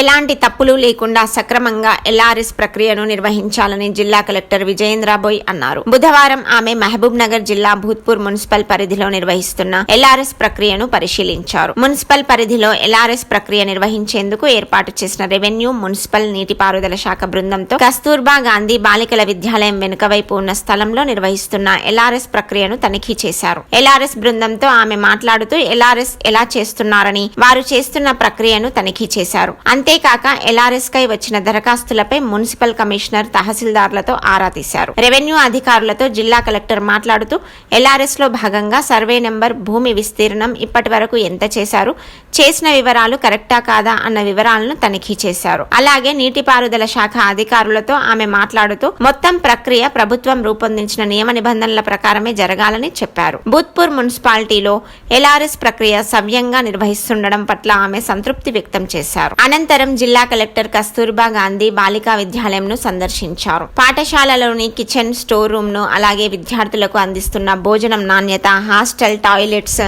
ఎలాంటి తప్పులు లేకుండా సక్రమంగా ఎల్ఆర్ఎస్ ప్రక్రియను నిర్వహించాలని జిల్లా కలెక్టర్ విజయేంద్రబోయ్ అన్నారు. బుధవారం ఆమె మహబూబ్ నగర్ జిల్లా భూత్పూర్ మున్సిపల్ పరిధిలో నిర్వహిస్తున్న ఎల్ఆర్ఎస్ ప్రక్రియను పరిశీలించారు. మున్సిపల్ పరిధిలో ఎల్ఆర్ఎస్ ప్రక్రియ నిర్వహించేందుకు ఏర్పాటు చేసిన రెవెన్యూ మున్సిపల్ నీటిపారుదల శాఖ బృందంతో కస్తూర్బా గాంధీ బాలికల విద్యాలయం వెనుక వైపు ఉన్న స్థలంలో నిర్వహిస్తున్న ఎల్ఆర్ఎస్ ప్రక్రియను తనిఖీ చేశారు. ఎల్ఆర్ఎస్ బృందంతో ఆమె మాట్లాడుతూ ఎల్ఆర్ఎస్ ఎలా చేస్తున్నారని వారు చేస్తున్న ప్రక్రియను తనిఖీ చేశారు. అంతేకాక ఎల్ఆర్ఎస్ కై వచ్చిన దరఖాస్తులపై మున్సిపల్ కమిషనర్ తహసీల్దార్లతో ఆరా తీశారు. రెవెన్యూ అధికారులతో జిల్లా కలెక్టర్ మాట్లాడుతూ ఎల్ఆర్ఎస్లో భాగంగా సర్వే నెంబర్ భూమి విస్తీర్ణం ఇప్పటి వరకు ఎంత చేశారు చేసిన వివరాలు కరెక్టా కాదా అన్న వివరాలను తనిఖీ చేశారు. అలాగే నీటిపారుదల శాఖ అధికారులతో ఆమె మాట్లాడుతూ మొత్తం ప్రక్రియ ప్రభుత్వం రూపొందించిన నియమ నిబంధనల ప్రకారమే జరగాలని చెప్పారు. భూత్పూర్ మున్సిపాలిటీలో ఎల్ఆర్ఎస్ ప్రక్రియ సవ్యంగా నిర్వహిస్తుండడం పట్ల ఆమె సంతృప్తి వ్యక్తం చేశారు. అనంతరం అనంతరం జిల్లా కలెక్టర్ కస్తూర్బా గాంధీ బాలికా విద్యాలయంను సందర్శించారు. పాఠశాలలోని కిచెన్ స్టోర్ రూమ్ను అలాగే విద్యార్థులకు అందిస్తున్న భోజనం నాణ్యత హాస్టల్ టాయిలెట్స్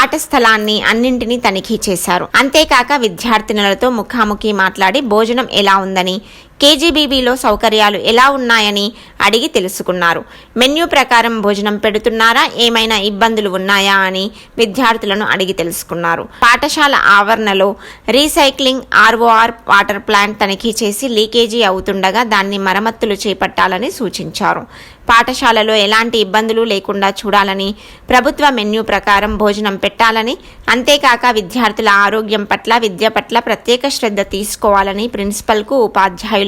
ఆట స్థలాన్ని అన్నింటినీ తనిఖీ చేశారు. అంతేకాక విద్యార్థినులతో ముఖాముఖి మాట్లాడి భోజనం ఎలా ఉందని కేజీబీబీలో సౌకర్యాలు ఎలా ఉన్నాయని అడిగి తెలుసుకున్నారు. మెన్యూ ప్రకారం భోజనం పెడుతున్నారా? ఏమైనా ఇబ్బందులు ఉన్నాయా అని విద్యార్థులను అడిగి తెలుసుకున్నారు. పాఠశాల ఆవరణలో రీసైక్లింగ్ ఆర్ఓఆర్ వాటర్ ప్లాంట్ తనిఖీ చేసి లీకేజీ అవుతుండగా దాన్ని మరమ్మతులు చేపట్టాలని సూచించారు. పాఠశాలలో ఎలాంటి ఇబ్బందులు లేకుండా చూడాలని ప్రభుత్వ మెన్యూ ప్రకారం భోజనం పెట్టాలని అంతేకాక విద్యార్థుల ఆరోగ్యం పట్ల విద్య పట్ల ప్రత్యేక శ్రద్ధ తీసుకోవాలని ప్రిన్సిపల్కు ఉపాధ్యాయులు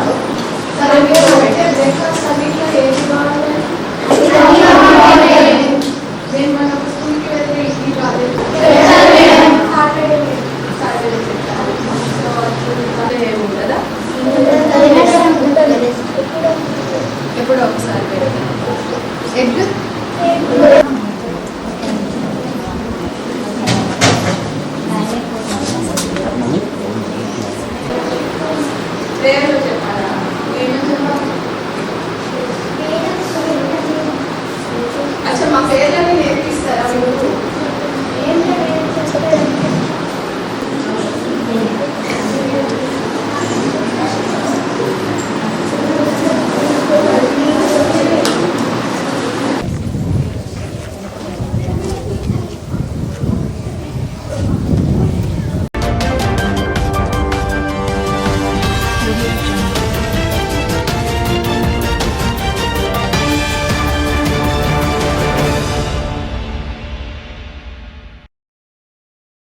కూడా ఒకసారి పెడతాను ఎగ్.